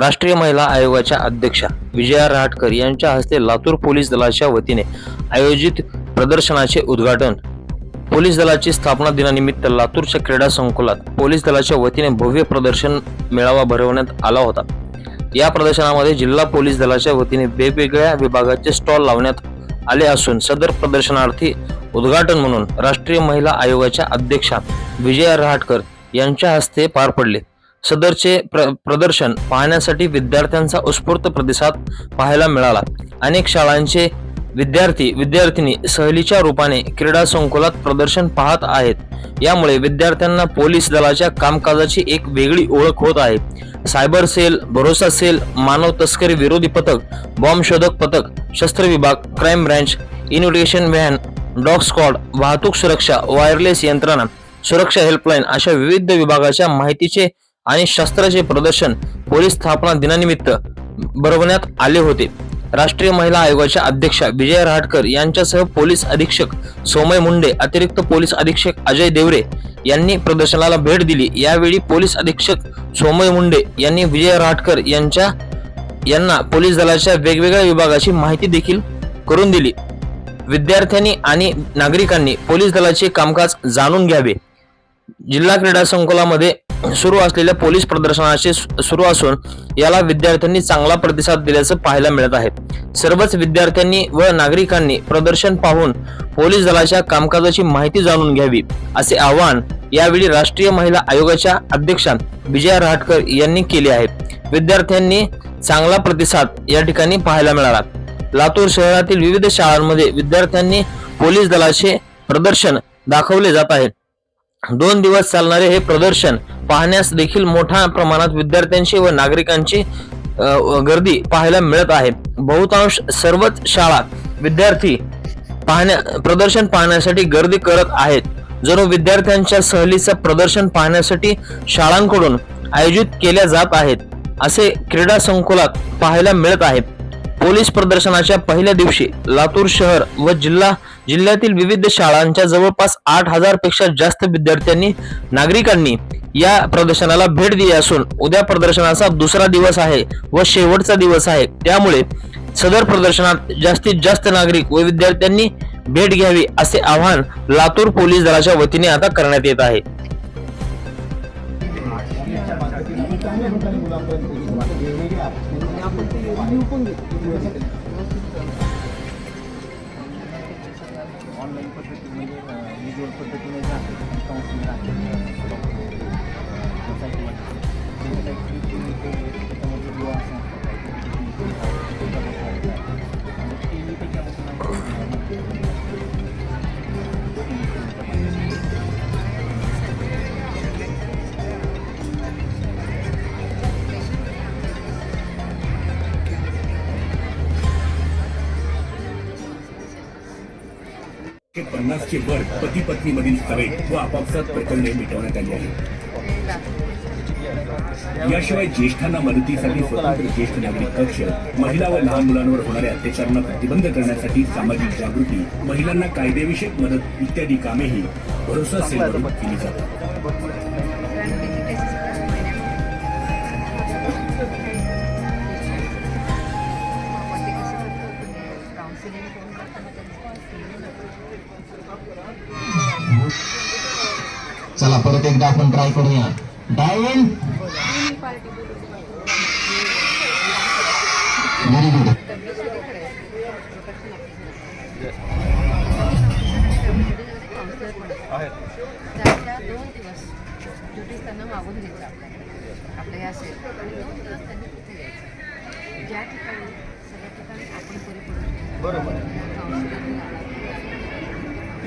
राष्ट्रीय महिला आयोगाच्या अध्यक्षा विजया रहाटकर यांच्या हस्ते लातूर पोलीस दलाच्या वतीने आयोजित प्रदर्शनाचे उद्घाटन. पोलीस दलाची स्थापना दिनानिमित्त लातूरच्या क्रीडा संकुलात पोलीस दलाच्या वतीने भव्य प्रदर्शन मेळावा भरवण्यात आला होता. या प्रदर्शनामध्ये जिल्हा पोलीस दलाच्या वतीने वेगवेगळ्या विभागाचे स्टॉल लावण्यात आले असून सदर प्रदर्शनार्थी उद्घाटन म्हणून राष्ट्रीय महिला आयोगाच्या अध्यक्षा विजया रहाटकर यांच्या हस्ते पार पडले. सदरचे प्र प्रदर्शन पाहण्यासाठी विद्यार्थ्यांचा उत्स्फूर्त प्रतिसाद पाहायला मिळाला. अनेक शाळांचे विद्यार्थी विद्यार्थिनी सहलीच्या रूपाने क्रीडा संकुलात प्रदर्शन पाहत आहेत. यामुळे विद्यार्थ्यांना पोलीस दलाच्या कामकाजाची एक वेगळी ओळख होत आहे. सायबर सेल भरोसा सेल मानव तस्करी विरोधी पथक बॉम्ब शोधक पथक शस्त्र विभाग crime branch invitation van dog squad वाहतूक सुरक्षा वायरलेस यंत्रणा सुरक्षा हेल्पलाईन अशा विविध विभागाच्या माहितीचे आणि शस्त्राचे प्रदर्शन पोलीस स्थापना दिनानिमित्त भरवण्यात आले होते. राष्ट्रीय महिला आयोगाच्या अध्यक्षा विजय रहाटकर यांच्यासह पोलीस अधीक्षक सोमय मुंडे अतिरिक्त पोलीस अधीक्षक अजय देवरे यांनी प्रदर्शनाला भेट दिली. यावेळी पोलीस अधीक्षक सोमय मुंडे यांनी विजय रहाटकर यांच्या यांना पोलीस दलाच्या वेगवेगळ्या विभागाची माहिती देखील करून दिली. विद्यार्थ्यांनी आणि नागरिकांनी पोलीस दलाचे कामकाज जाणून घ्यावे. जिल्हा क्रीडा संकुलामध्ये सुरू असलेल्या पोलीस प्रदर्शनाचे सुरू असून याला विद्यार्थ्यांनी चांगला प्रतिसाद दिल्याचं पाहायला मिळत आहे. सर्वच विद्यार्थ्यांनी व नागरिकांनी प्रदर्शन पाहून पोलीस दलाच्या कामकाजाची माहिती जाणून घ्यावी असे आवाहन यावेळी राष्ट्रीय महिला आयोगाच्या अध्यक्षा विजया रहाटकर यांनी केले आहे. विद्यार्थ्यांनी चांगला प्रतिसाद या ठिकाणी पाहायला मिळाला. लातूर शहरातील विविध शाळांमध्ये विद्यार्थ्यांनी पोलीस दलाचे प्रदर्शन दाखवले जात आहे. दोन दिवस चालणारे हे प्रदर्शन पाहण्यास देखील मोठ्या प्रमाणात विद्यार्थ्यांची व नागरिकांची गर्दी पाहायला मिळत आहे. बहुतांश सर्वच शाळा विद्यार्थी पाहण्या प्रदर्शन पाहण्यासाठी गर्दी करत आहेत. जणू विद्यार्थ्यांच्या सहलीचं प्रदर्शन पाहण्यासाठी शाळांकडून आयोजित केल्या जात आहेत. असे क्रीडा संकुलात पाहायला मिळत आहे. पोलीस प्रदर्शनाच्या पहिल्या दिवशी लातूर शहर व जिल्हा जिल्ह्यातील विविध शाळांच्या जवळपास आठ हजारपेक्षा जास्त विद्यार्थ्यांनी नागरिकांनी या प्रदर्शनाला भेट दिली असून उद्या प्रदर्शनाचा दुसरा दिवस आहे व शेवटचा दिवस आहे. त्यामुळे सदर प्रदर्शनात जास्तीत जास्त नागरिक व विद्यार्थ्यांनी भेट घ्यावी असे आवाहन लातूर पोलीस दलाच्या वतीने आता करण्यात येत आहे. ऑनलाईन पद्धतीमध्ये विज्युअल पद्धतीने काउन्सिलिंग आहे त्याच्यामध्ये पन्नासचे वर पती पत्नीमधील हवे व आपापसात प्रकरणे मिटवण्यात आली आहेत याशिवाय ज्येष्ठांना मदतीसाठी स्वतंत्र ज्येष्ठ नागरिक कक्ष महिला व लहान मुलांवर होणाऱ्या अत्याचारांना प्रतिबंध करण्यासाठी सामाजिक जागृती महिलांना कायदेविषयक मदत इत्यादी कामेही भरोसा सेवेवरून केली जातात. चला परत एकदा आपण ट्राय करूया. डायन व्हेरी गुड दोन दिवस ड्युटीज त्यांना मागून घ्यायच्या आपल्याकडे आपल्या या सेल आणि दोन दिवस त्यांनी तिथे यायचं ज्या ठिकाणी सगळ्या ठिकाणी आपण पुरेपूर बरोबर.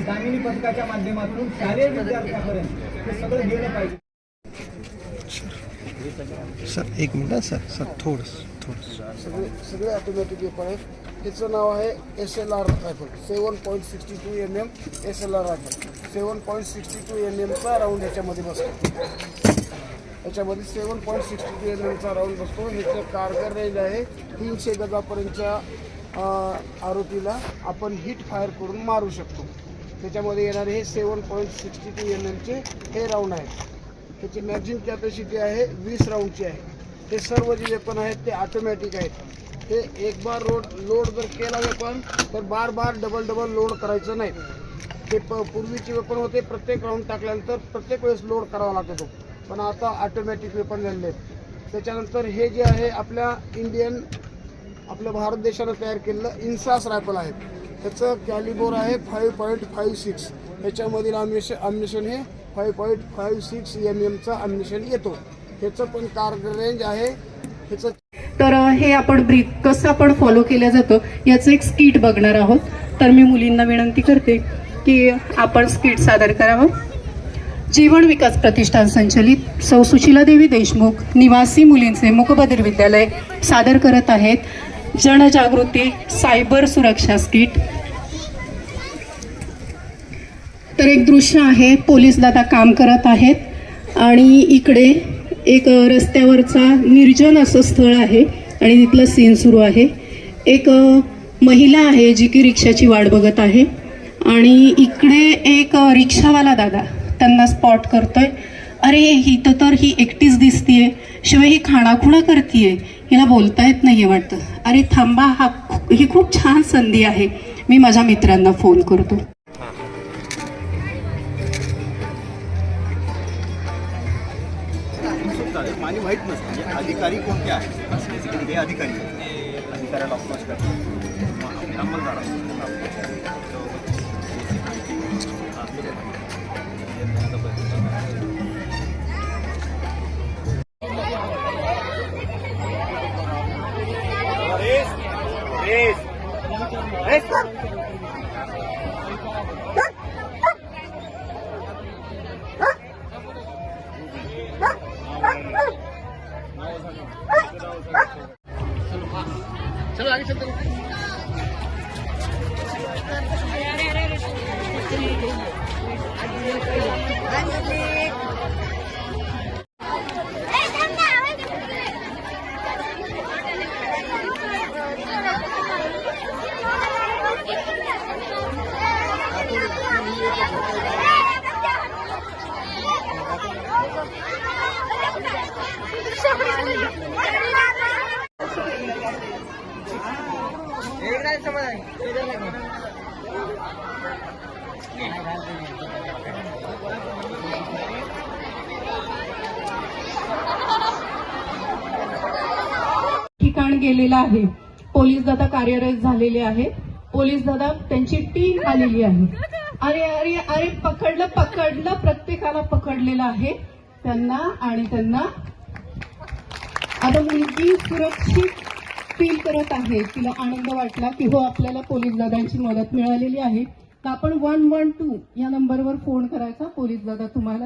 दामिनी पथकाच्या माध्यमातून शालेय विद्यार्थ्यापर्यंत हे सगळं गेलं पाहिजे. सर एक मिनिट सर सर थोडं थोडं सगळे सगळे ऑटोमॅटिक वेपन आहे ह्याचं नाव आहे S L R rifle. Seven point sixty two M M S L R rifle. Seven point sixty two M एमचा round ह्याच्यामध्ये बसतो. याच्यामध्ये seven point sixty two M एमचा round बसतो. ह्याचं कारगर रेंज आहे. तीनशे गजापर्यंतच्या आरोपीला आपण हिट फायर करून मारू शकतो. त्याच्यामध्ये येणारे हे seven point sixty two M एमचे हे राऊंड आहेत. त्याची मॅक्झिमम कॅपॅसिटी आहे वीस राऊंडची आहे. हे सर्व जे वेपन आहेत ते ऑटोमॅटिक आहेत. ते एक बार रोड लोड जर केला वेपन तर बार बार डबल डबल लोड करायचं नाही. ते प पूर्वीचे वेपन होते प्रत्येक राऊंड टाकल्यानंतर प्रत्येक वेळेस लोड करावा लागत होतो पण आता ऑटोमॅटिक वेपन झालेले आहेत त्याच्यानंतर हे जे आहे आपल्या इंडियन आपल्या भारत देशानं तयार केलेलं इन्सास रायफल आहे त्याचं कॅलिबोर आहे फाईव्ह पॉईंट फाईव्ह सिक्स ह्याच्यामधील आम्निशन आम्निशन हे five point five six M एमचं ammunition येतो. ह्याचं पण कारगर रेंज आहे. ह्याचं तर हे आपण ब्रीथ कसं आपण फॉलो केलं जातं याचं एक स्किट बघणार आहोत. तर मी मुलींना विनंती करते की आपण स्किट सादर करावं हो. जीवन विकास प्रतिष्ठान संचलित सौ सुशीला देवी देशमुख निवासी मुलींचे मुकबधीर विद्यालय सादर करत आहेत. जनजागृती सायबर सुरक्षा स्किट. तर एक दृश्य आहे पोलीस दादा काम करत आहेत आणि इकडे एक रस्त्यावरचा निर्जन असं स्थळ आहे आणि तिथलं सीन सुरू आहे. एक महिला आहे जी की रिक्षाची वाट बघत आहे आणि इकडे एक रिक्षावाला दादा त्यांना स्पॉट करतोय. अरे ही तर तर ही एकटीच दिसतीये शिवाय ही खाणाखुणा करतीये हिला बोलता येत नाहीये वाटतं अरे थांबा हा ही खूप छान संधी आहे मी माझ्या मित्रांना फोन करतो नसतं अधिकारी कोणते आहेत अधिकारी अधिकाऱ्याला Échate un ठिकाण गेलेलं आहे. पोलीस दादा कार्यरत झालेले आहे. पोलीस दादा त्यांची टीम आलेली आहे. अरे अरे अरे पकडलं पकडलं प्रत्येकाला पकडलेलं आहे. त्यांना आणि त्यांना. आता मुलगी सुरक्षित फील करत आहे तिला आनंद वाटला की हो आपल्याला पोलीस दादांची मदत मिळालेली आहे. तर आपण वन वन टू या नंबरवर फोन करायचा पोलीस दादा तुम्हाला.